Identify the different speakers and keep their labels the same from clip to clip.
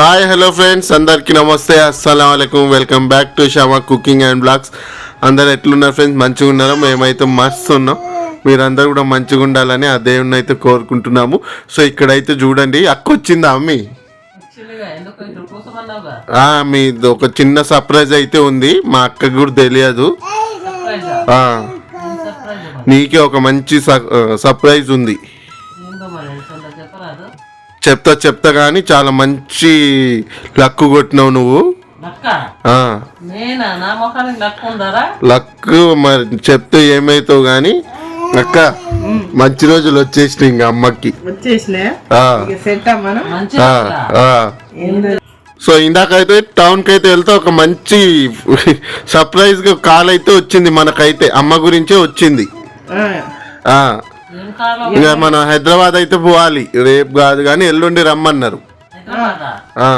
Speaker 1: Hi hello friends అందరికీ నమస్తే అస్సలం అయికం welcome back to Shama cooking and blogs. అందరు ఎట్లున్నారు ఫ్రెండ్స్? మంచిగా ఉన్నారో? మేమైతే మస్తు ఉన్నాం. మీరందరూ కూడా మంచిగా ఉండాలని ఆ దేవుని అయితే కోరుకుంటున్నాము. సో ఇక్కడైతే చూడండి అక్క వచ్చిందా అమ్మి మీది ఒక చిన్న సర్ప్రైజ్ అయితే ఉంది. మా అక్కకి కూడా తెలియదు? నీకే ఒక మంచి సర్ప్రైజ్ ఉంది. చెప్తా చెప్తా కానీ చాలా మంచి లక్కు కొట్టినావు నువ్వు.
Speaker 2: లక్క?
Speaker 1: ఆ,
Speaker 2: నేనా? నా ముఖానికి లక్క ఉందారా?
Speaker 1: లక్ మరి చెప్తే ఏమైతావు కానీ అక్క మంచి రోజులు వచ్చేసినాయి ఇంకా అమ్మకి.
Speaker 3: వచ్చేసినా
Speaker 1: ఆ,
Speaker 3: ఇక సెట్ మనం
Speaker 2: మంచి
Speaker 1: ఆ,
Speaker 2: లక్క.
Speaker 1: ఆ.
Speaker 3: ఏందో?
Speaker 1: సో ఇందాకైతే టౌన్కి అయితే వెళ్తే ఒక మంచి సర్ప్రైజ్గా కాల్ అయితే వచ్చింది మనకైతే అమ్మ గురించే వచ్చింది. ఇక మనం హైదరాబాద్ అయితే పోవాలి. రేపు కాదు కానీ ఎల్లుండి రమ్మన్నారు.
Speaker 2: హైదరాబాదా?
Speaker 1: ఆ.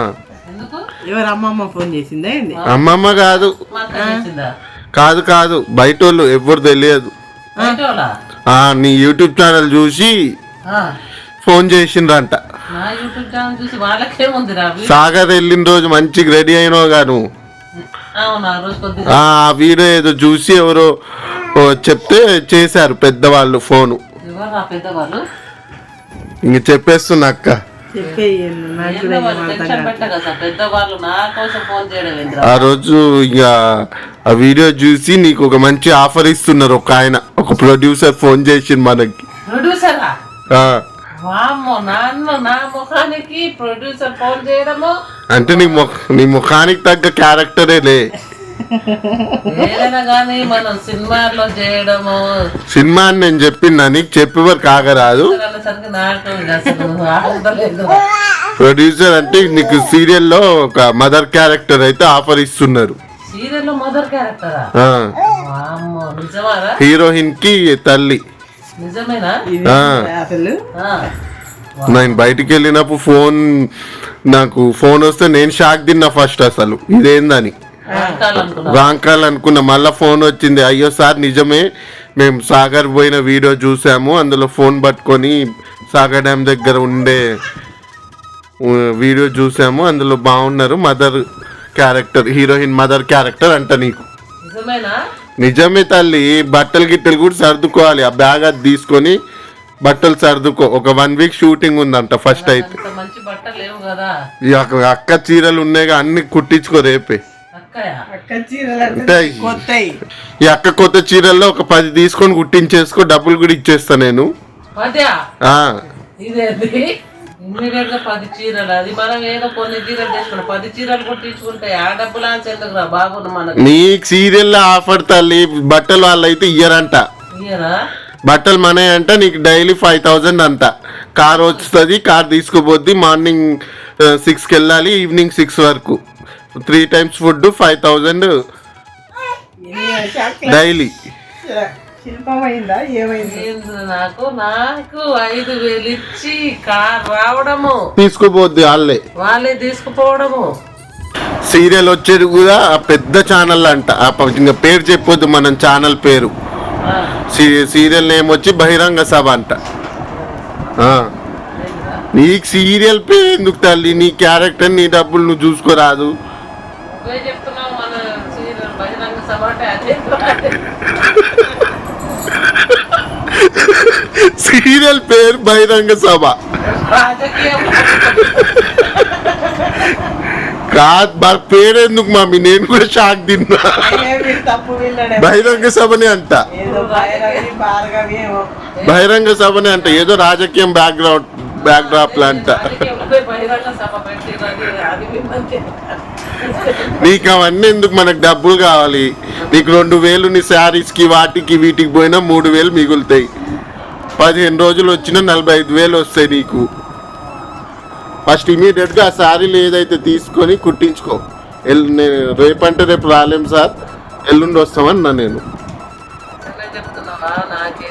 Speaker 2: ఎందుకు?
Speaker 3: ఎవరు అమ్మమ్మ ఫోన్ చేసిందా ఏంది?
Speaker 1: అమ్మమ్మ కాదు. కాదు కాదు. బయట వాళ్ళు ఎవ్వరు తెలియదు. నీ యూట్యూబ్ ఛానల్ చూసి
Speaker 2: ఆ,
Speaker 1: ఫోన్ చేసిండ్రంట.
Speaker 2: నా యూట్యూబ్ ఛానల్ చూసి వాళ్ళకేముందిరా? అవి?
Speaker 1: సాగర్ వెళ్ళిన రోజు మంచిగా రెడీ
Speaker 2: రోజు కొద్దిగా
Speaker 1: ఆ వీడియో ఏదో చూసి ఎవరో చెప్తే చేశారు పెద్దవాళ్ళు ఫోను.
Speaker 2: ఎవరు ఆ పెద్దవాళ్ళు
Speaker 1: ఇంక చెప్పేస్తున్నా అక్క. ఆ రోజు ఇక ఆ వీడియో చూసి నీకు ఒక మంచి ఆఫర్ ఇస్తున్నారు ఒక ఆయన. ఒక ప్రొడ్యూసర్ ఫోన్ చేసిండు మనకి.
Speaker 2: ప్రొడ్యూసరా
Speaker 1: ఆ,
Speaker 2: వామ్మో నాన్న నా ముఖానికి ప్రొడ్యూసర్ ఫోన్ చేయడము?
Speaker 1: అంటే నీ ముఖ నీ ముఖానికి తగ్గ క్యారెక్టరే లే.
Speaker 2: ఏదైనా కానీ మనం సినిమాల్లో చేయడము.
Speaker 1: సినిమా అని నేను చెప్పినా నీకు
Speaker 2: అనేసరికి ఇంకా అసలు ఆగలేదు
Speaker 1: ప్రొడ్యూసర్ అంటే నీకు సీరియల్లో ఒక మదర్ క్యారెక్టర్ అయితే ఆఫర్ ఇస్తున్నారు.
Speaker 2: సీరియల్లో మదర్ క్యారెక్టరా
Speaker 1: ఆ,
Speaker 2: వామ్మో నిజమారా?
Speaker 1: హీరోయిన్కి తల్లి.
Speaker 2: నిజమేనా?
Speaker 1: ఆ.
Speaker 3: అసలు
Speaker 2: ఆ.
Speaker 1: నేను బయటికి వెళ్ళినప్పుడు ఫోన్ నాకు ఫోన్ వస్తే నేను షాక్ తిన్నా ఫస్ట్ అసలు. ఇదేందని?
Speaker 2: అనుకున్నా
Speaker 1: రాంగ్ కాల్ అనుకున్నా మళ్ళీ ఫోన్ వచ్చింది. అయ్యో సార్ నిజమే. మేము సాగర్ పోయిన వీడియో చూసాము. అందులో ఫోన్ పట్టుకొని సాగర్ డ్యామ్ దగ్గర ఉండే వీడియో చూసాము. అందులో బాగున్నారు. Mother character heroine mother character అంట నీకు. నిజమే తల్లి. బట్టలు గిట్టలు కూడా సర్దుకోవాలి. ఆ బ్యాగ్ అది తీసుకొని బట్టలు సర్దుకో. ఒక వన్ వీక్ షూటింగ్ ఉందంట ఫస్ట్ అయితే. అక్క చీరలు ఉన్నాయిగా అన్ని కుట్టించుకో రేపే. ఈ. అక్క కొత్త చీరల్లో ఒక పది తీసుకొని కుట్టించేసుకో డబ్బులు కూడా ఇచ్చేస్తా నేను.
Speaker 2: పద్యా
Speaker 1: ఆ.
Speaker 2: ఇదేంది? ఇమ్మీడియట్గా పది చీరలు అది మనం ఏదో కొన్ని చీరలు తీసుకున్నాం పది చీరలు కుట్టించుకుంటే ఆ డబ్బులు అని ఎందుకురా బాగున్న మనకి.
Speaker 1: నీ సీరియల్ ఆఫర్ తల్లి బట్టలు వాళ్ళైతే ఇయ్యరంట.
Speaker 2: ఇయ్యరా?
Speaker 1: బట్టలు మనే అంట నీకు డైలీ ఫైవ్ థౌజండ్ అంట. కార్ వస్తుంది కార్ తీసుకుపోద్ది మార్నింగ్ సిక్స్కి వెళ్ళాలి ఈవినింగ్ సిక్స్ వరకు. Three times food five thousand daily.
Speaker 3: శిల్పం అయిందా ఏమైంది
Speaker 2: ఏంది నాకు? నాకు ఐదు వేలు ఇచ్చి కార్ రావడము.
Speaker 1: తీసుకుపోద్ది వాళ్ళే.
Speaker 2: వాళ్ళే తీసుకుపోవడము.
Speaker 1: సీరియల్ వచ్చేది కూడా ఆ పెద్ద ఛానల్ అంట. ఇంకా పేరు చెప్పొద్దు మనం ఛానల్ పేరు. సీరియల్ నేమ్ వచ్చి బహిరంగ సభ అంట. ఆ. నీకు సీరియల్ పేరు ఎందుకు తల్లి? నీ క్యారెక్టర్ నీ డబ్బులు నువ్వు చూసుకోరాదు.
Speaker 2: నువ్వే చెప్తున్నావు మన సీరియల్ బహిరంగ సభ అంటే అదే
Speaker 1: సీరియల్ పేరు బహిరంగ సభ.
Speaker 2: రాజకీయం.
Speaker 1: కాదు మరి పేరు ఎందుకు మమ్మీ? నేను కూడా షాక్ తిన్నా.
Speaker 3: ఏ వీడు తప్పు వీళ్ళడే
Speaker 1: బహిరంగ సభనే అంట.
Speaker 3: ఏదో భైరవి భార్గవి ఏమో.
Speaker 1: బహిరంగ సభనే అంట. ఏదో రాజకీయం బ్యాక్గ్రౌండ్ బ్యాక్ డ్రాప్ అంట
Speaker 2: రాజకీయంపై బహిరంగ సభ పెట్టినది అది విన్నది.
Speaker 1: నీకు అవన్నీ ఎందుకు మనకు డబ్బులు కావాలి? నీకు రెండు వేలు నీ శారీస్కి వాటికి వీటికి పోయినా మూడు వేలు మిగులుతాయి. పదిహేను రోజులు వచ్చినా నలభై ఐదు వేలు వస్తాయి నీకు. ఫస్ట్ ఇమీడియట్గా ఆ శారీలు ఏదైతే తీసుకొని కుట్టించుకో. ఎల్ నేను రేపంటే రేపు రాలేం సార్. ఎల్లుండి వస్తామన్నా నేను.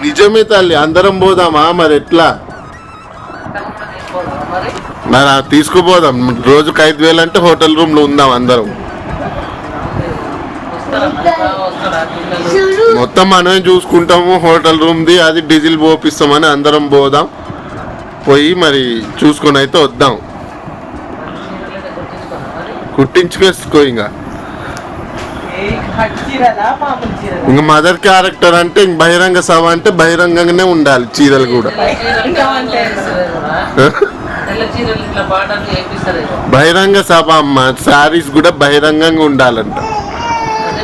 Speaker 1: నిజమే తల్లి అందరం పోదామా మరి ఎట్లా?
Speaker 2: మరి?
Speaker 1: తీసుకుపోదాం. రోజుకి ఐదు వేలు అంటే హోటల్ రూమ్లో ఉందాం అందరం. మొత్తం మనమే చూసుకుంటాము హోటల్ రూమ్ది అది డీజిల్ పోపిస్తామని అందరం పోదాం. పోయి మరి చూసుకొని అయితే వద్దాం.
Speaker 2: చీరలే
Speaker 1: కుట్టించుకేసుకో ఇంకా ఇంకా మదర్ క్యారెక్టర్ అంటే ఇంక బహిరంగ సభ అంటే బహిరంగంగానే ఉండాలి చీరలు కూడా. బహిరంగ సభ అమ్మ శారీస్ కూడా బహిరంగంగా ఉండాలంట
Speaker 2: అదే మరి వాళ్ళు రాజకీయం వేస్తున్నారు
Speaker 1: ఆ,
Speaker 2: కదా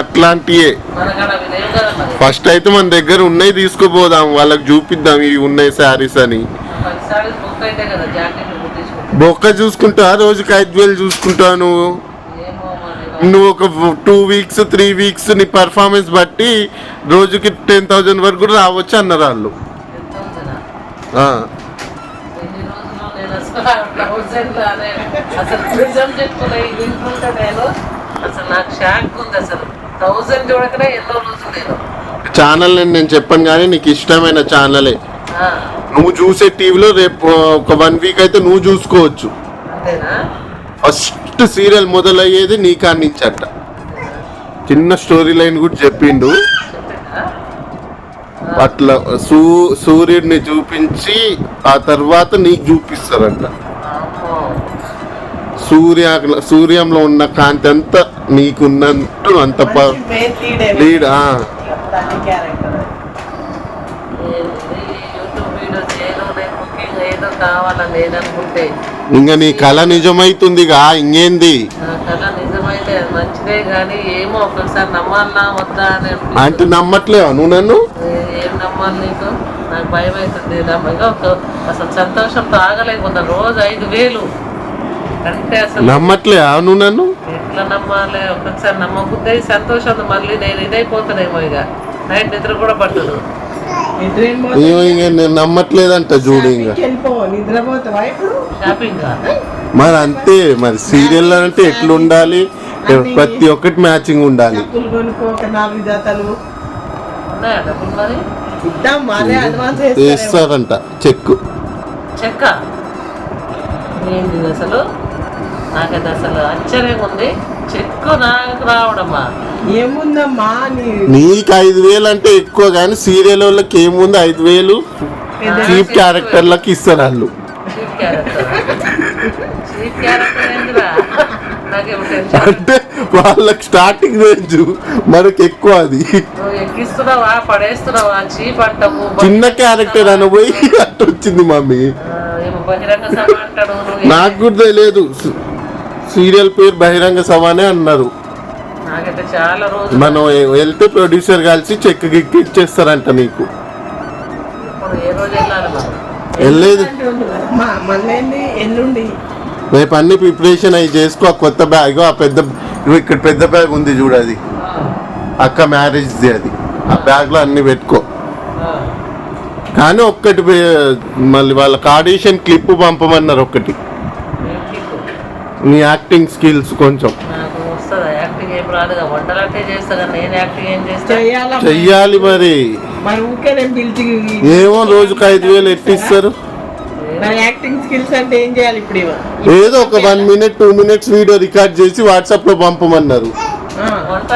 Speaker 1: అట్లాంటియే. ఫస్ట్ అయితే మన దగ్గర ఉన్నాయి తీసుకుపోదాం వాళ్ళకి చూపిద్దాం ఇవి ఉన్నాయి శారీస్ అని. బొక్క చూసుకుంటా రోజుకి ఐదు వేలు చూసుకుంటా నువ్వు. నువ్వు ఒక టూ వీక్స్ త్రీ వీక్స్ నీ పర్ఫార్మెన్స్ బట్టి రోజుకి టెన్ థౌజండ్ వరకు కూడా రావచ్చు అన్నారు వాళ్ళు.
Speaker 2: అసలు అసలు నాకు షాక్ ఉంది అసలు. చూడకనే ఎన్నో రోజులు నేను.
Speaker 1: ఛానల్ నేను చెప్పాను కానీ నీకు ఇష్టమైన ఛానలే నువ్వు చూసే టీవీలో రేపు ఒక వన్ వీక్ అయితే నువ్వు చూసుకోవచ్చు. ఫస్ట్ సీరియల్ మొదలయ్యేది నీ కాడి నుంచి అట్ట చిన్న స్టోరీ లైన్ కూడా చెప్పిండు. అట్లా సూ సూర్యుడిని చూపించి ఆ తర్వాత నీకు చూపిస్తారంట. సూర్య సూర్యంలో ఉన్న కాంతి అంతా నీకున్నట్టు అంత
Speaker 3: లీడే.
Speaker 1: ఇంకా నీ కళ నిజమైతుందిగా ఇంకేంది. అంటే నమ్మట్లేవా నువ్వు నన్ను?
Speaker 2: ఏ- ఏం నమ్మాలి నీకు? నాకు భయం అవుతుంది అసలు సంతోషంతో ఆగలేకపోతా. రోజు ఐదు వేలు. అంటే అసలు
Speaker 1: నమ్మట్లేవా నువ్వు నన్ను?
Speaker 2: ఎట్లా నమ్మాలి? ఒక్కొక్కసారి నమ్మబుద్ధి అయి సంతోషం మళ్ళీ నేను ఇదైపోతానేమో ఇక. నైట్ నిద్ర కూడా పట్టదు.
Speaker 1: ఇంక నేను నమ్మట్లేదంట చూడు ఇంకా.
Speaker 3: షాపింగ్కి వెళ్ళిపో నిద్రపోతావా ఇప్పుడు
Speaker 2: షాపింగ్
Speaker 1: మరి అంతే మరి సీరియల్ అంటే ఎట్లా ఉండాలి? ప్రతి ఒక్కటి మ్యాచింగ్ ఉండాలి.
Speaker 3: చెప్పులు కొనుక్కో ఒక నాలుగు జతలు.
Speaker 2: ఉన్నాయా డబ్బులు మరి?
Speaker 3: ఇద్దాం వాళ్ళే అడ్వాన్స్ వేస్తారేమో.
Speaker 1: వేస్తారంట చెక్
Speaker 2: చెక్క. ఇది అసలు? నాకైతే అసలు ఆశ్చర్యంగా ఉంది. చెక్కు నాకు రావడమ్మా.
Speaker 3: ఏముందమ్మా నీ
Speaker 1: నీకు ఐదు వేలు అంటే ఎక్కువ కానీ సీరియల్ వాళ్ళకి ఏముంది ఐదు వేలు? చీప్ క్యారెక్టర్లకి ఇస్తారు వాళ్ళు. అంటే వాళ్ళకి స్టార్టింగ్ రేంజ్ మనకి ఎక్కువ అది.
Speaker 2: నువ్వు ఎక్కిస్తున్నావా? పడేస్తున్నావా? చీప్ అంటావు.
Speaker 1: చిన్న క్యారెక్టర్ అని పోయి అట్ట వచ్చింది మమ్మీ. నాకు కూడా తెలియదు. సీరియల్ పేరు బహిరంగ సభనే అన్నారు. మనం వెళ్తే ప్రొడ్యూసర్ కలిసి చెక్ గిక్ ఇచ్చేస్తారంట నీకు
Speaker 2: ఇప్పుడు ఏ రోజు వెళ్ళాలి మనం
Speaker 1: వెళ్ళేది
Speaker 3: మా మళ్ళీ ఎల్లుండి.
Speaker 1: రేపు అన్ని ప్రిపరేషన్ అవి చేసుకో ఆ కొత్త బ్యాగ్ ఆ పెద్ద ఇక్కడ పెద్ద బ్యాగ్ ఉంది చూడు అది. అక్క మ్యారేజ్ది అది. ఆ బ్యాగ్లో అన్ని పెట్టుకో. కానీ ఒక్కటి మళ్ళీ వాళ్ళకి ఆడిషన్ క్లిప్ పంపమన్నారు
Speaker 2: కిక్కు?
Speaker 1: నీ యాక్టింగ్ స్కిల్స్ కొంచెం.
Speaker 3: చెయ్యాలా
Speaker 1: మరి?
Speaker 3: మరి. ఊకే నేను పిలిచి
Speaker 1: ఏమో రోజుకి ఐదు వేలు ఎట్టిస్తారు?
Speaker 3: మరి యాక్టింగ్ స్కిల్స్ అంటే ఏం చేయాలి ఇప్పుడు ఇవ?
Speaker 1: ఏదో ఒక one minute two minutes video record చేసి వాట్సాప్లో పంపమన్నారు.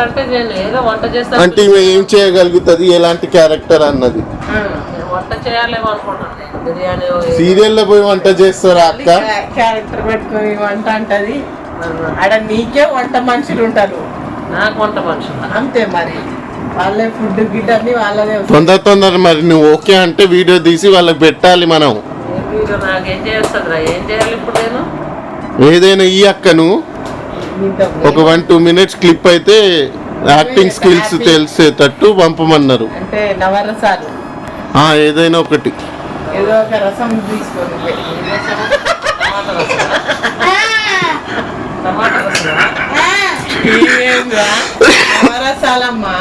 Speaker 2: అంటే నేను ఏదో వంట చేస్తా
Speaker 1: అంటే ఈమె ఏం చేయగలుగుతుంది? ఎలాంటి క్యారెక్టర్ అన్నది.
Speaker 2: వంట చేయాలేమో బిర్యానీ ఏదో.
Speaker 1: సీరియల్లో పోయి వంట చేస్తారా అక్క?
Speaker 3: క్యా- క్యారెక్టర్ పెట్టుకొని వంట అంటది. ఆడ నీకే వంట మనుషులు ఉంటారు.
Speaker 2: నాకు వంట మనుషులు
Speaker 3: అంతే మరి. వాళ్ళే ఫుడ్ గిడ్ అన్ని వాళ్ళదే.
Speaker 1: తొందర తొందర మరి నువ్వు ఓకే అంటే వీడియో తీసి వాళ్ళకి పెట్టాలి మనం.
Speaker 2: ఏం వీడియో నాకేం చేస్తుందిరా ఏం చేయాలి ఇప్పుడు నేను?
Speaker 1: ఏదైనా ఈ అక్కను. ఒక వన్ టూ మినిట్స్ క్లిప్ అయితే యాక్టింగ్ స్కిల్స్ తెలిసేటట్టు పంపమన్నారు.
Speaker 3: అంటే నవరసాలు.
Speaker 1: ఆ, ఏదైనా ఒకటి.
Speaker 3: ఏదో ఒక రసం తీసుకొని? నవరసాలమ్మా?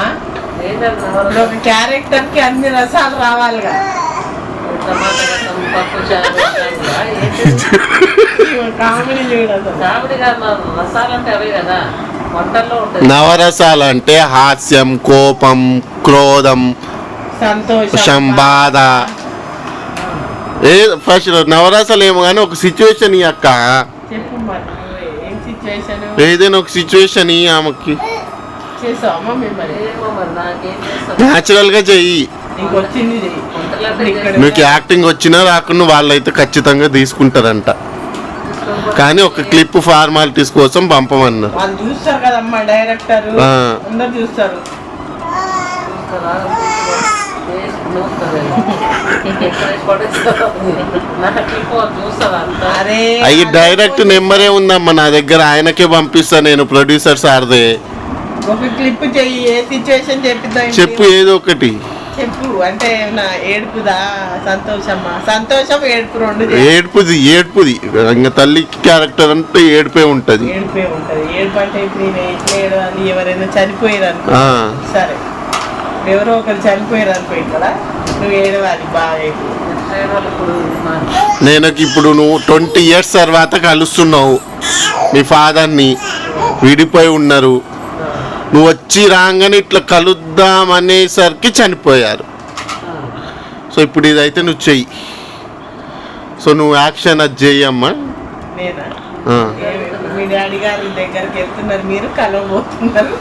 Speaker 3: ఒక క్యారెక్టర్కి అన్ని రసాలు రావాలిగా? కామెడీ చూడదు
Speaker 2: కామెడీ కాదు రసాలంటే అవే కదా
Speaker 1: నవరసాలు అంటే హాస్యం కోపం క్రోధం
Speaker 3: సంతోషం
Speaker 1: బాధ ఏ ఫస్ట్ నవరసాలు ఏమో కానీ ఒక సిచ్యువేషన్ ఈ అక్క. ఏదైనా ఒక సిచ్యువేషన్ ఈ ఆమెకి.
Speaker 3: చేసావమ్మా మిమ్మల్ని
Speaker 2: ఏమో మరి నాకేం చేస్తాను
Speaker 1: న్యాచురల్గా చెయ్యి. మీకు యాక్టింగ్ వచ్చినా రాకుండా వాళ్ళైతే ఖచ్చితంగా తీసుకుంటారంట. కానీ ఒక క్లిప్ ఫార్మాలిటీస్ కోసం పంపమన్నారు.
Speaker 3: చూస్తారు కదమ్మా డైరెక్టర్ చూస్తారు?
Speaker 1: అవి డైరెక్ట్ నెంబరే ఉందమ్మా నా దగ్గర ఆయనకే పంపిస్తా నేను ప్రొడ్యూసర్ సార్దే.
Speaker 3: ఒక క్లిప్ చెయ్యి ఏ సిచ్యువేషన్ చెప్పిద్దాం?
Speaker 1: చెప్పు ఏదో ఒకటి.
Speaker 3: చెప్పు అంటే నా ఏడుపుదా? సంతోషమ్మా సంతోషం ఏడుపు రెండు.
Speaker 1: ఏడుపుది ఏడుపుది. తల్లి క్యారెక్టర్ అంటే ఏడుపే ఉంటది.
Speaker 3: ఏడుపే ఉంటది. ఏడుపు అంటే ఇప్పుడు నేను ఎట్లా ఏడవాలి ఎవరైనా చనిపోయారు అనుకో. సరే. ఎవరో ఒకరు చనిపోయారు అనుకో ఇక్కడ నువ్వు ఏడవాలి బాగా.
Speaker 1: నేను ఇప్పుడు నువ్వు ట్వంటీ ఇయర్స్ తర్వాత కలుస్తున్నావు. మీ ఫాదర్ని విడిపోయి ఉన్నారు. నువ్వు వచ్చి రాగానే ఇట్లా కలుద్దాం అనేసరికి చనిపోయారు. సో ఇప్పుడు ఇదైతే నువ్వు చెయ్యి. సో నువ్వు యాక్షన్ అది చెయ్యమ్మా.
Speaker 3: మీ డాడీ గారి దగ్గరికి వెళ్తున్నారు మీరు కలవబోతున్నారు.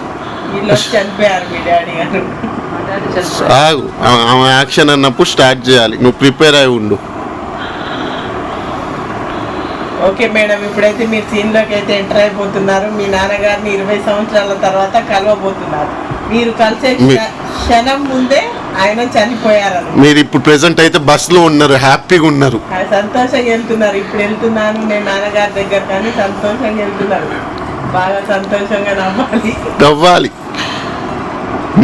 Speaker 1: ఆగు. ఆ- ఆమె యాక్షన్ అన్నప్పుడు స్టార్ట్ చేయాలి. నువ్వు ప్రిపేర్ అయి ఉండు.
Speaker 3: ఓకే మేడం ఇప్పుడైతే మీరు సీన్లోకి అయితే ఎంటర్ అయిపోతున్నారు. మీ నాన్నగారిని ఇరవై సంవత్సరాల తర్వాత కలవబోతున్నారు. మీరు కలిసే క్షణం ముందే ఆయన చనిపోయారు
Speaker 1: మీరు ఇప్పుడు ప్రెసెంట్ అయితే బస్సులో ఉన్నారు హ్యాపీగా ఉన్నారు.
Speaker 3: సంతోషంగా వెళ్తున్నారు. ఇప్పుడు వెళ్తున్నాను నేను నాన్నగారి దగ్గర కానీ సంతోషంగా వెళ్తున్నారు. బాగా సంతోషంగా నమ్మాలి
Speaker 1: నవ్వాలి.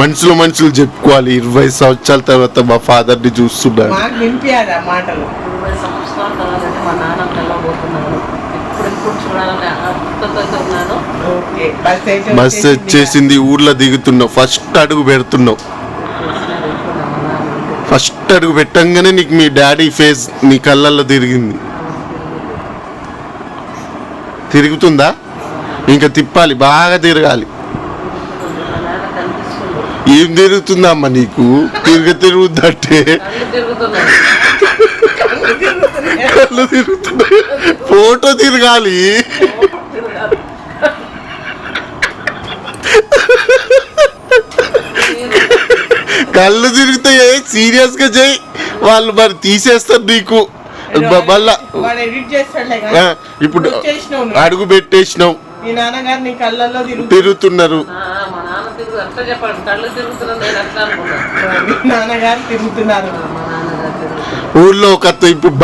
Speaker 1: మనుషులు మనుషులు చెప్పుకోవాలి. ఇరవై సంవత్సరాల తర్వాత మా ఫాదర్ని చూస్తున్నాను
Speaker 3: మాకు వినిపించాలి ఆ మాటలు.
Speaker 2: ఇరవై సంవత్సరాల తర్వాత అయితే మా నాన్న కలవబోతున్నాను ఇప్పుడు ఇప్పుడు చూడాలని ఆతృతతో ఉన్నాను
Speaker 3: ఓకే. బస్ అయితే
Speaker 1: బస్
Speaker 3: వచ్చేసింది.
Speaker 1: ఊర్లో దిగుతున్నావు. ఫస్ట్ అడుగు పెడుతున్నావు. ఫస్ట్ అడుగు పెట్టంగానే నీకు మీ డాడీ ఫేస్ నీ కళ్ళల్లో తిరిగింది. తిరుగుతుందా? ఇంకా తిప్పాలి బాగా తిరగాలి. ఏం తిరుగుతుందమ్మా నీకు? తిరిగి తిరుగుద్దంటే
Speaker 2: కళ్ళు తిరుగుతున్నాయి.
Speaker 1: తిరుగుతున్నాయి ఫోటో తిరగాలి. కళ్ళు తిరుగుతాయి సీరియస్గా చేయి. వాళ్ళు మరి తీసేస్తారు నీకు. మళ్ళా ఇప్పుడు. అడుగు పెట్టేసినావు.
Speaker 3: మీ నాన్నగారు నీ కళ్ళల్లో తిరుగు.
Speaker 1: తిరుగుతున్నారు.
Speaker 2: ఆ, మా నాన్న తిరుగు అట్లా చెప్పండి కళ్ళు తిరుగుతున్నా నేను అట్లా అనుకున్నాను
Speaker 3: మీ నాన్నగారు తిరుగుతున్నారు.
Speaker 2: మా నాన్నగారు తిరుగుతున్నారు.
Speaker 1: ఊళ్ళో ఒక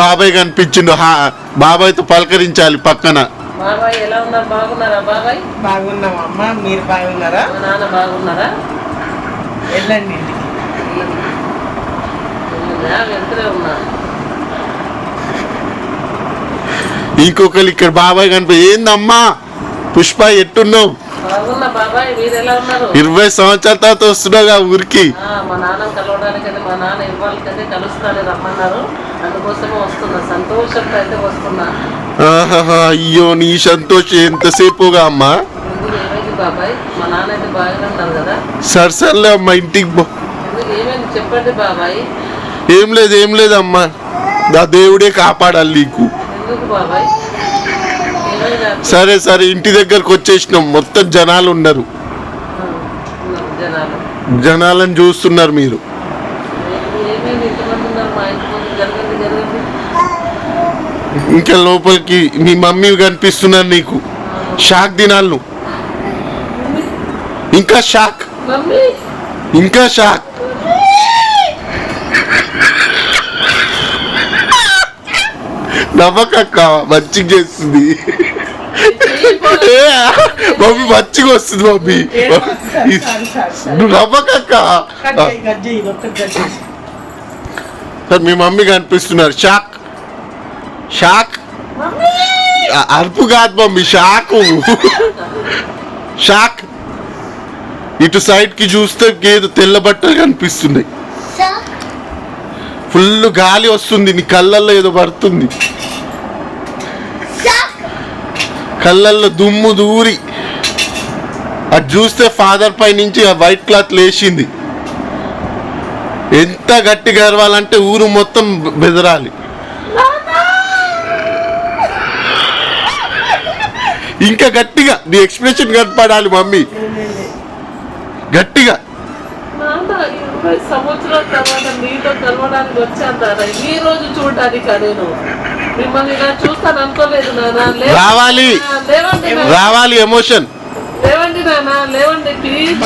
Speaker 1: బాబాయ్ కనిపించిండు హా బాబాయ్తో పలకరించాలి పక్కన.
Speaker 2: బాబాయ్ ఎలా ఉన్నారు? బాగున్నారా బాబాయ్?
Speaker 3: బాగున్నాం అమ్మ మీరు బాగున్నారా?
Speaker 2: నాన్న బాగున్నారా?
Speaker 3: వెళ్ళండి
Speaker 1: ఇంకొకరు ఇక్కడ బాబాయ్ కనిపి ఏందమ్మా? పుష్ప ఎట్టున్నావు? ఇరవై సంవత్సరాల తర్వాత వస్తున్నావుగా ఊరికి.
Speaker 2: ఆ, మా నాన్న కలవడానికి అయితే మా నాన్న ఇవ్వాలకైతే కలుస్తానని రమ్మన్నారు. అందుకోసమే వస్తున్నా. సంతోషంతో అయితే వస్తున్నా.
Speaker 1: ఆహాహా, అయ్యో నీ సంతోషం ఎంతసేపుగా అమ్మా?
Speaker 2: ఎందుకు ఏమైంది బాబాయ్? మా నాన్న అయితే బాగానే ఉన్నారు కదా.
Speaker 1: సరే సర్లే అమ్మా ఇంటికి పో.
Speaker 2: ఏమైంది? చెప్పండి బాబాయ్.
Speaker 1: ఏం లేదు ఏం లేదు అమ్మా. నా దేవుడే కాపాడాలి నీకు.
Speaker 2: ఎందుకు బాబాయ్?
Speaker 1: సరే సరే ఇంటి దగ్గరకు వచ్చేసినాం. మొత్తం జనాలు ఉన్నారు. జనాలను చూస్తున్నారు మీరు. ఇంకా లోపలికి మీ మమ్మీ కనిపిస్తున్నారు నీకు. షాక్ దినాలను. ఇంకా షాక్. ఇంకా షాక్. నవ్వకక్క మంచిగా చేస్తుంది. ఏ, మమ్మీ మంచిగా వస్తుంది మమ్మీ.
Speaker 3: సారీ.
Speaker 1: నువ్వు నవ్వకక్క. సార్ మీ మమ్మీ కనిపిస్తున్నారు. షాక్. షాక్. అరుపు కాదు మమ్మీ షాకు. షాక్. ఇటు సైడ్కి చూస్తే ఏదో తెల్ల బట్టలు కనిపిస్తున్నాయి. ఫుల్ గాలి వస్తుంది నీ కళ్ళల్లో ఏదో పడుతుంది. కళ్ళల్లో దుమ్ము దూరి. అది చూస్తే ఫాదర్ పై నుంచి ఆ వైట్ క్లాత్ లేచింది. ఎంత గట్టిగా అరవాలంటే ఊరు మొత్తం బెదరాలి. ఇంకా గట్టిగా నీ ఎక్స్ప్రెషన్ కనపడాలి మమ్మీ. గట్టిగా.
Speaker 2: సంవత్సరాల తర్వాత నీతో కలవడానికి వచ్చాను ఈ రోజు చూడడానికి అదే మిమ్మల్ని చూస్తాను అనుకోలేదు
Speaker 1: రావాలి.
Speaker 2: లేవండి.
Speaker 1: రావాలి ఎమోషన్.
Speaker 2: లేవండి లేవండి ప్లీజ్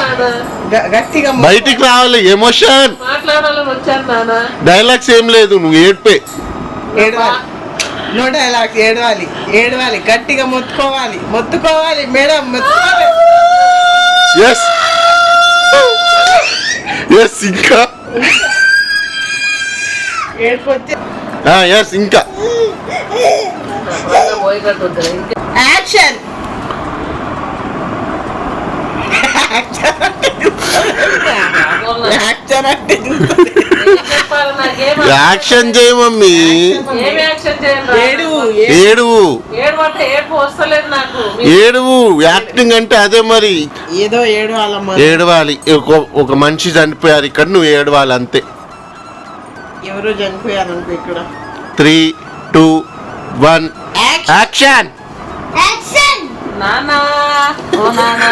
Speaker 3: గట్టిగా
Speaker 1: బయటికి రావాలి ఎమోషన్.
Speaker 2: మాట్లాడాలని వచ్చాను నాన్న
Speaker 1: డైలాగ్స్ ఏం లేదు నువ్వు ఏడ్పే.
Speaker 3: ఏడవాలి. నో డైలాగ్స్ ఏడవాలి ఏడవాలి గట్టిగా మొత్తుకోవాలి మొత్తుకోవాలి మేడం మొత్తుకోవాలి.
Speaker 1: ఎస్ ఎస్ ఇంకా. ఎస్ ఇంకా.
Speaker 3: యాక్షన్. యాక్షన్ అంటే
Speaker 1: యాక్షన్ చేయ మమ్మీ?
Speaker 2: ఏం యాక్షన్ చేయాలి
Speaker 3: ఏడు
Speaker 1: ఏడువు ఏడువు. యాక్టింగ్ అంటే అదే మరి.
Speaker 3: ఏదో
Speaker 1: ఏడవాలి. ఒక ఒక మనిషి చనిపోయారు ఇక్కడ నువ్వు ఏడవాలి అంతే.
Speaker 3: ఎవరు చనిపోయారనుకో ఇక్కడ.
Speaker 1: Three two one.
Speaker 3: Action
Speaker 1: action
Speaker 2: నానా ఓ నానా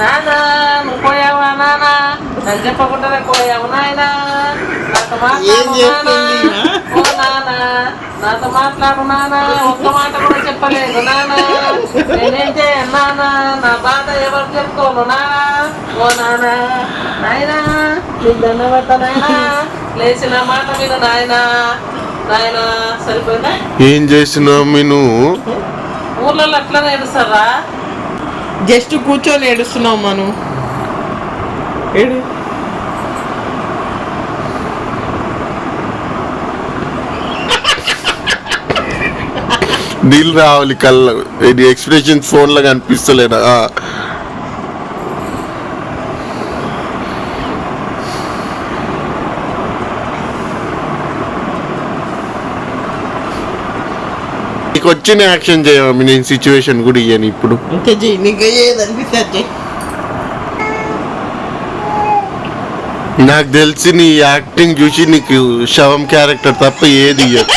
Speaker 2: నానా నువ్వు పోయావా నానా? చెప్పకుండానే పోయావు నాయనా. నాతో మాట్లాడు నానా. ఓ నానా నాతో మాట్లాడు నానా. ఒక్క మాట కూడా చెప్పలేదు నానా. నేనేం చేయను నానా నా బాధ ఎవరు చెప్పుకోను నానా? ఓ నానా నాయనా నీకు దండం పెడతా నాయనా. లేచిన మాట మీద నాయనా. నాయనా సరిపోయిందా?
Speaker 1: ఏం చేసినావు మీ నువ్వు
Speaker 2: ఊర్లలో అట్లనే ఏడుస్తారా?
Speaker 3: జస్ట్ కూర్చొని ఏడుస్తున్నావు మను. ఏడు.
Speaker 1: నీళ్ళు రావాలి కళ్ళ ఇది ఎక్స్ప్రెషన్ ఫోన్లో కనిపిస్తలేదా? నీకు వచ్చిన యాక్షన్ చేయమని నేను సిచ్యువేషన్ కూడా ఇయ్యను ఇప్పుడు.
Speaker 3: ఇంకా చెయ్యి నీకు ఏది అనిపిస్తే అది చెయ్యి
Speaker 1: నాకు తెలిసి నీ యాక్టింగ్ చూసి నీకు శవం క్యారెక్టర్ తప్ప ఏది ఇయ్యదు.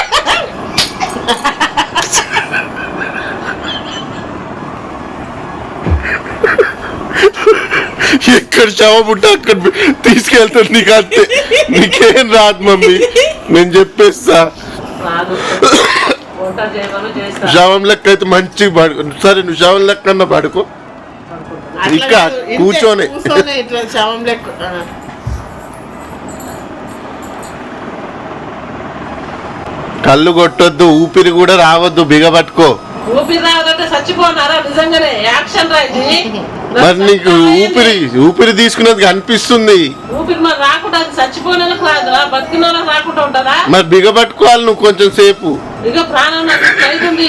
Speaker 1: ఎక్కడ శవం ఉంటే అక్కడ తీసుకెళ్తాను నీకు అంతే. నీకేం రాదు మమ్మీ. నేను చెప్పేస్తా
Speaker 2: రాదు వంట చేయమని చేస్తా
Speaker 1: శవం లెక్క అయితే పడుకో సరే. నువ్వు శవం లెక్క అన్న పడుకో
Speaker 3: ఇంతే,
Speaker 1: కూర్చొని.
Speaker 3: శవం లెక్క.
Speaker 1: కళ్ళు కొట్టొద్దు ఊపిరి కూడా రావద్దు బిగబట్టుకో మరి నీకు ఊపిరి ఊపిరి తీసుకున్నది అనిపిస్తుంది
Speaker 2: మరి
Speaker 1: బిగబట్టుకోవాలి నువ్వు కొంచెం సేపు.
Speaker 2: ప్రాణం అవుతుంది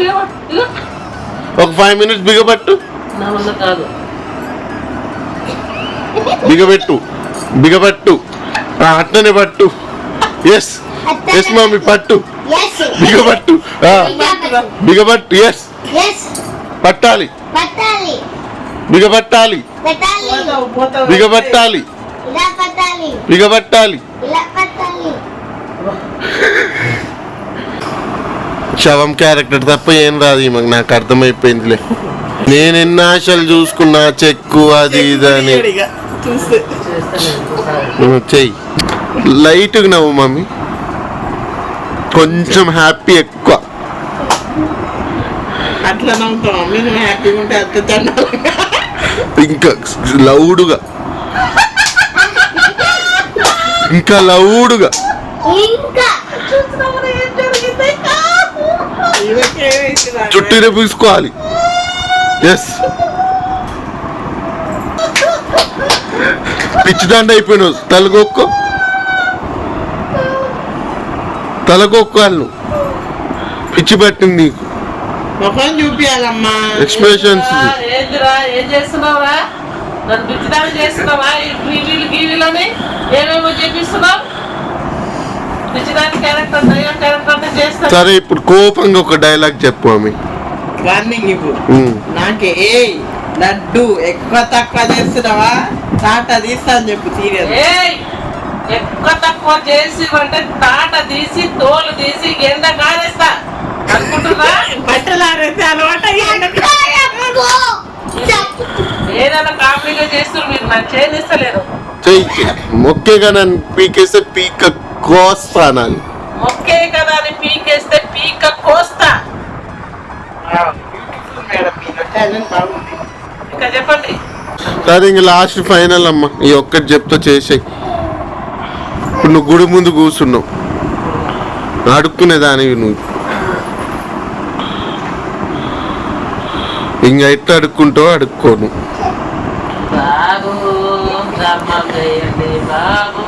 Speaker 2: ఇగో.
Speaker 1: ఒక ఫైవ్ మినిట్స్ బిగబట్టు.
Speaker 2: నా వల్ల కాదు.
Speaker 1: బిగబెట్టు. బిగబట్టు. ఆ, అట్లనే పట్టు. ఎస్ ఎస్ మమ్మీ పట్టు.
Speaker 4: Yes,
Speaker 1: బిగబట్టు. బిగబట్టు. ఎస్
Speaker 4: yes,
Speaker 1: పట్టాలి.
Speaker 4: పట్టాలి.
Speaker 1: బిగబట్టాలి. బిగబట్టాలి. బిగబట్టాలి
Speaker 4: ఇలా పట్టాలి
Speaker 1: శవం క్యారెక్టర్ తప్ప ఏం రాదు ఈమెకు నాకు అర్థమైపోయిందిలే. నేను ఎన్ని ఆశలు చూసుకున్నా చెక్కు అది ఇది అని. చెయ్యి. లైట్గా నవ్వు మమ్మీ. కొంచెం హ్యాపీ ఎక్కువ. ఇంకా లౌడుగా. ఇంకా లౌడుగా.
Speaker 4: ఇంకా.
Speaker 3: ఇవకేమైంది నాకు?
Speaker 1: చుట్టూనే పూసుకోవాలి ఎస్ పిచ్చిదాండ అయిపోయినావు. తలగొక్కో. నువ్వు. పిచ్చి పట్టింది నీకు.
Speaker 3: ముఖం చూపియాలమ్మా.
Speaker 1: ఎక్స్ప్రెషన్స్
Speaker 2: ఏందిరా ఏం చేస్తున్నావురా? నన్ను పిచ్చిదాన్ని చేస్తున్నావా? గీవీలని ఏమేమో చేపిస్తున్నావు పిచ్చిదాని క్యారెక్టర్ దయ్యం క్యారెక్టర్ చేస్తా
Speaker 1: సరే ఇప్పుడు కోపంగా ఒక డైలాగ్ చెప్పు ఆమె.
Speaker 3: వార్నింగ్ ఇవ్వు. నాకే ఏ లడ్డు ఎక్కువ తక్కువ చేస్తున్నావా? తాట తీస్తా అని చెప్పు సీరియల్
Speaker 2: ఏయ్ ఎక్కువ తక్కువ చేసి అంటే తాట తీసి తోలు తీసి ఎండ కారేస్తా. అనుకుంటున్నా
Speaker 3: బట్టలు ఆరేస్తే అలవాటు
Speaker 2: ఏదైనా కామెడీగా చేస్తున్నారు మీరు నాకు చేయనిస్తలేరు
Speaker 1: చెయ్యి. మొక్కేగా నన్ను పీకేస్తే పీక
Speaker 2: మొక్క పీకే కదా అని పీకేస్తే పీక కోస్తా. ఇంకా చెప్పండి.
Speaker 1: సరే ఇంక లాస్ట్ ఫైనల్ అమ్మ ఈ ఒక్కటి చెప్తా చేసేయి ఇప్పుడు నువ్వు గుడి ముందు కూర్చున్నావు. అడుక్కునేదానివి నువ్వు. ఇంక ఎట్లా అడుక్కుంటావో అడుక్కోను
Speaker 2: బాబు.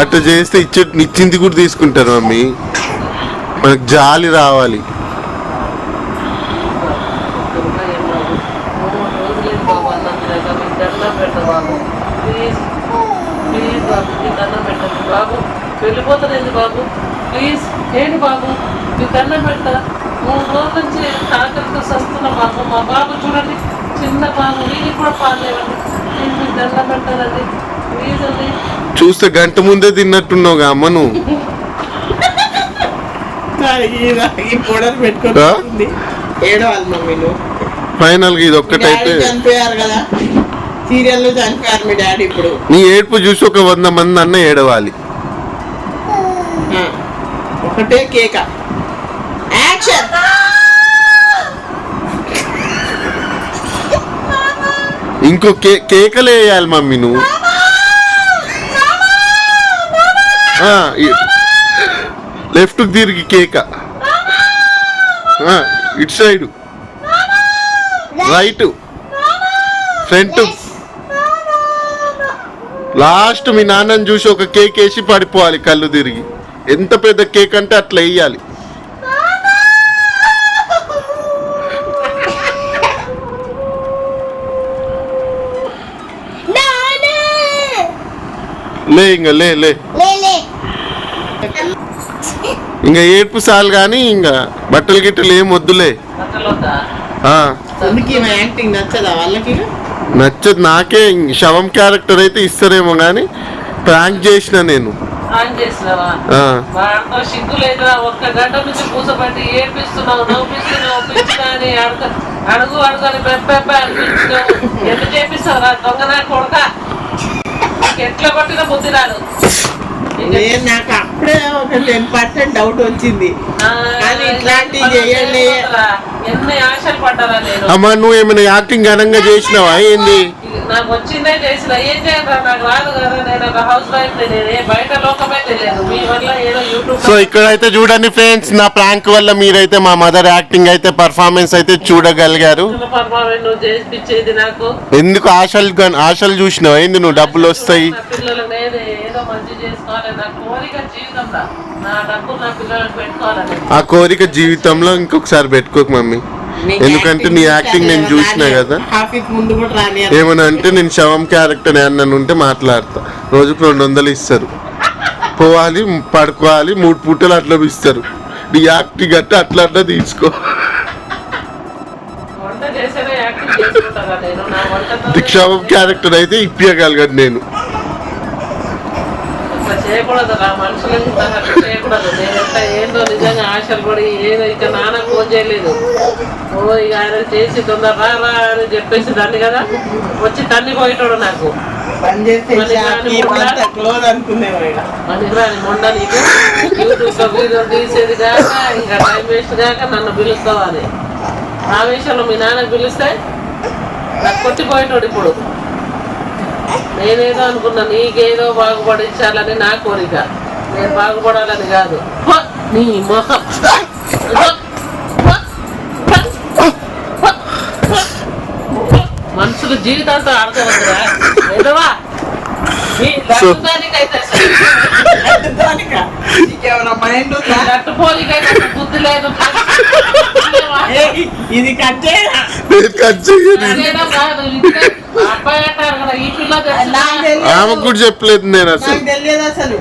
Speaker 1: అట్లా చేస్తే ఇచ్చే ఇచ్చింది కూడా తీసుకుంటారు మమ్మీ మనకు జాలి రావాలి
Speaker 2: బాబు దండం ప్లీజ్ ఏంటి బాబు మీ దండం పెట్ట మూడు రోజుల నుంచి ఆకలితో వస్తున్న బాబు మా బాబు చూడండి చిన్న బాబు వీడికి కూడా పాలేవండి ప్లీజ్ మీ దండం
Speaker 1: చూస్తే గంట ముందే తిన్నట్టున్నావుగా అమ్మ నువ్వు.
Speaker 3: నువ్వు.
Speaker 1: ఫైనల్గా ఇది ఒక్కటైతే
Speaker 3: డాడీ చనిపోయారు కదా. సీరియల్లో చనిపోయారు మీ డాడీ ఇప్పుడు.
Speaker 1: నీ ఏడుపు చూసి ఒక వంద మంది అన్న ఏడవాలి.
Speaker 3: ఒకటే కేక. యాక్షన్
Speaker 1: ఇంకో కే కేకలే వేయాలి మమ్మీ నువ్వు. లెఫ్ట్ తిరిగి కేక. ఇటు సైడ్. రైట్. ఫ్రంట్. లాస్ట్ మీ నాన్నని చూసి ఒక కేక్ వేసి పడిపోవాలి కళ్ళు తిరిగి. ఎంత పెద్ద కేక్ అంటే అట్లా వేయాలి. లే ఇంకా లే లే. ఇంకా ఏడుపు సాలు కానీ ఇంకా బట్టలు గిట్టలు ఏం వద్దులే.
Speaker 3: నచ్చదా
Speaker 1: నాకే శవం క్యారెక్టర్ అయితే ఇస్తారేమో కానీ ప్రాంక్ చేసిన నేను.
Speaker 2: అడుగు పెప్ప అనిపించినావు ఎంత చేపిస్తావు దొంగ నా కొడక. ఎట్లా కొట్టిన బుద్ధి రాదు.
Speaker 3: నేను నాకు అప్పుడే ఒక టెన్ పర్సెంట్ డౌట్ వచ్చింది. కానీ ఇట్లాంటివి చేయండి.
Speaker 2: ఎన్ని ఆశలు పడ్డారా నేను?
Speaker 1: అమ్మా నువ్వు ఏమైనా యాక్టింగ్ ఘనంగా చేసినావా? ఏంది?
Speaker 2: నాకు వచ్చిందే చేసిన. ఏం చేయాలి నాకు రాదు కదా. నేను ఒక హౌస్ వైఫ్ నేను బయట లోకమే తెలియదు. మీ వల్ల ఏదో యూట్యూబ్
Speaker 1: సో ఇక్కడైతే చూడండి ఫ్రెండ్స్ నా ప్రాంక్ వల్ల మీరైతే మా మదర్ యాక్టింగ్ అయితే పర్ఫార్మెన్స్ అయితే చూడగలిగారు.
Speaker 2: నువ్వు నాకు.
Speaker 1: ఎందుకు ఆశలు ఆశలు చూసినావా? ఏంది నువ్వు? డబ్బులు వస్తాయి.
Speaker 2: పిల్లలు నేను ఏదో మంచి చేసుకోవాలి నా కోరిక జీవితంలో నా డబ్బు నా పిల్లలకు పెట్టుకోవాలని
Speaker 1: ఆ కోరిక జీవితంలో ఇంకొకసారి పెట్టుకోకు మమ్మీ. ఎందుకంటే నీ యాక్టింగ్ నేను చూసినా కదా. ఏమన్నా అంటే నేను శవం క్యారెక్టర్ ఏమన్నా ఉంటే మాట్లాడతా. రోజుకు రెండు వందలు ఇస్తారు. పోవాలి పడుకోవాలి మూడు పూటలు అట్లా ఇస్తారు నీ యాక్టింగ్ అంటే అట్లా అట్లా తీసుకో. శవం క్యారెక్టర్ అయితే ఇప్పించగలిగాను నేను.
Speaker 2: ఇట్లా చేయకూడదు మనుషులకు ఇంత హత్య చేయకూడదు. నేను ఎంత ఏందో నిజంగా ఆశలు పడి ఏదో ఇక నాన్న ఫోన్ చేయలేదు. ఓ ఇక ఆయన చేసి తొందర రా రా అని చెప్పేసి దాన్ని కదా వచ్చి తన్ని పోయేటోడు నాకు. కూడా-. పనికిరాని మొండ? నీకు? యూట్యూబ్ తీసేది కాక ఇంకా టైం వేస్ట్ కాక నన్ను పిలుస్తావా అని. ఆవేశంలో మీ నాన్న పిలిస్తే నాకు కొట్టిపోయేటోడు ఇప్పుడు. నేనేదో అనుకున్నా నీకేదో బాగుపడించాలని నా కోరిక. నేను బాగుపడాలని కాదు. నీ మొహం. మనుషులు జీవితాంతో ఆడుకోవద్దురా
Speaker 3: ఇది కట్
Speaker 1: చేయను. ఆమెకు కూడా చెప్పలేదు నేను అసలు.
Speaker 3: నాకు తెలియదు అసలు.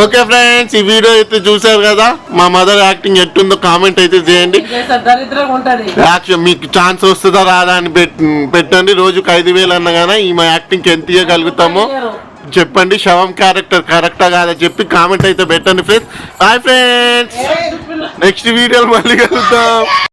Speaker 1: ఓకే ఫ్రెండ్స్ ఈ వీడియో అయితే చూసారు కదా? మా మదర్ యాక్టింగ్ ఎట్టుందో కామెంట్ అయితే చేయండి.
Speaker 2: చేస్తే దరిద్రంగా ఉంటది.
Speaker 1: యాక్షన్ మీకు ఛాన్స్ వస్తుందా? రాదా అని పెట్- పెట్టండి. రోజుకి ఐదు వేలు అన్నగానే ఈమె యాక్టింగ్ ఎంత ఇవ్వగలుగుతామో చెప్పండి. శవం క్యారెక్టర్ కరెక్టా కాదా చెప్పి కామెంట్ అయితే పెట్టండి ఫ్రెండ్స్ బాయ్ ఫ్రెండ్స్ నెక్స్ట్ వీడియోలో మళ్ళీ కలుద్దాం.